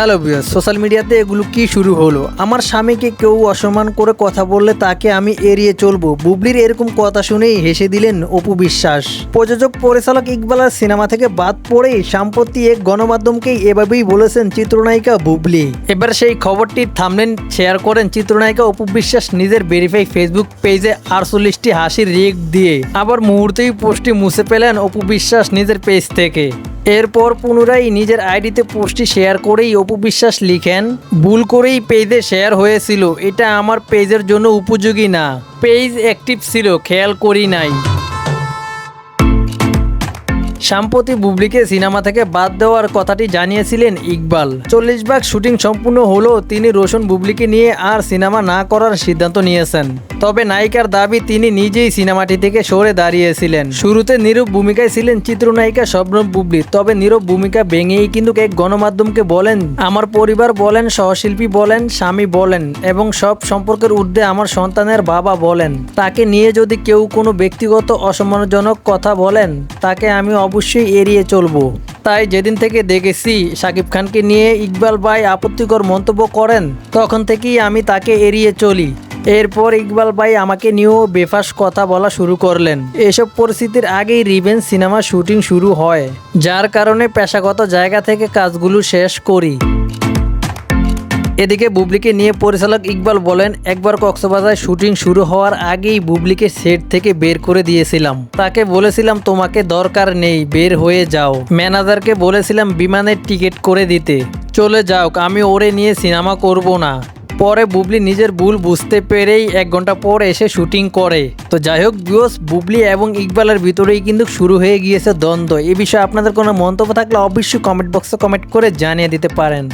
Hello বিয়ার social মিডিয়াতে এগুলো কি শুরু হলো? আমার স্বামীকে কেউ অসম্মান করে কথা বললে তাকে আমি এড়িয়ে চলবো। বুবলির এরকম কথা শুনেই হেসে দিলেন অপু বিশ্বাস। প্রযোজক, পরিচালক ইকবালার সিনেমা থেকে বাদ পড়েই সাম্প্রতি এক গণমাধ্যমকেই এভাবেই বলেছেন চিত্রনায়িকা বুবলি। এবার সেই খবরটি থামলেন, শেয়ার করেন চিত্রনায়িকা অপু বিশ্বাস নিজের ভেরিফাই ফেসবুক পেজে আটচল্লিশটি হাসির রিয়েক্ট দিয়ে। আবার মুহূর্তেই পোস্টটি মুছে পেলেন অপু বিশ্বাস নিজের পেজ থেকে। এরপর পুনরায় নিজের আইডিতে পোস্টটি শেয়ার করেই অপু বিশ্বাস লিখেন, ভুল করেই পেজে শেয়ার হয়েছিল, এটা আমার পেজের জন্য উপযোগী না। পেজ অ্যাক্টিভ ছিল, খেয়াল করি নাই। সাম্প্রতি বুবলিকে সিনেমা থেকে বাদ দেওয়ার কথাটি জানিয়েছিলেন ইকবাল। চল্লিশ ভাগ শুটিং সম্পূর্ণ হলেও তিনি রোশন বুবলিকে নিয়ে আর সিনেমা না করার সিদ্ধান্ত নিয়েছেন। তবে নায়িকার দাবি তিনি নিজেই সিনেমাটি থেকে সরে দাঁড়িয়েছিলেন। শুরুতে নীরব ভূমিকায় ছিলেন চিত্রনায়িকা শবনম বুবলি। তবে নীরব ভূমিকা ভেঙেই কিন্তু এক গণমাধ্যমকে বলেন, আমার পরিবার বলেন, সহশিল্পী বলেন, স্বামী বলেন এবং সব সম্পর্কের ঊর্ধ্বে আমার সন্তানের বাবা বলেন। তাকে নিয়ে যদি কেউ কোনো ব্যক্তিগত অসম্মানজনক কথা বলেন, তাকে আমি অবশ্যই এড়িয়ে চলবো। তাই যেদিন থেকে দেখেছি সাকিব খানকে নিয়ে ইকবাল ভাই আপত্তিকর মন্তব্য করেন, তখন থেকেই আমি তাকে এড়িয়ে চলি। এরপর ইকবাল ভাই আমাকে নিয়েও বেফাস কথা বলা শুরু করলেন। এসব পরিস্থিতির আগেই রিভেঞ্জ সিনেমা শুটিং শুরু হয়, যার কারণে পেশাগত জায়গা থেকে কাজগুলো শেষ করি। এদিকে বুবলিকে নিয়ে পরিচালক ইকবাল বলেন, একবার কক্সবাজার শুটিং শুরু হওয়ার আগেই বুবলিকে সেট থেকে বের করে দিয়েছিলাম। তাকে বলেছিলাম, তোমাকে দরকার নেই, বের হয়ে যাও। ম্যানেজারকে বলেছিলাম, বিমানের টিকিট করে দিতে। চলে যাও, আমি ওরে নিয়ে সিনেমা করব না। পরে বুবলি নিজের ভুল বুঝতে পেরেই এক ঘণ্টা পর এসে শুটিং করে। তো যাই হোক বিওস বুবলি এবং ইকবালের ভিতরেই কিন্তু শুরু হয়ে গিয়েছে দ্বন্দ্ব। এ বিষয়ে আপনাদের কোনো মন্তব্য থাকলে অবশ্যই কমেন্ট বক্সে কমেন্ট করে জানিয়ে দিতে পারেন।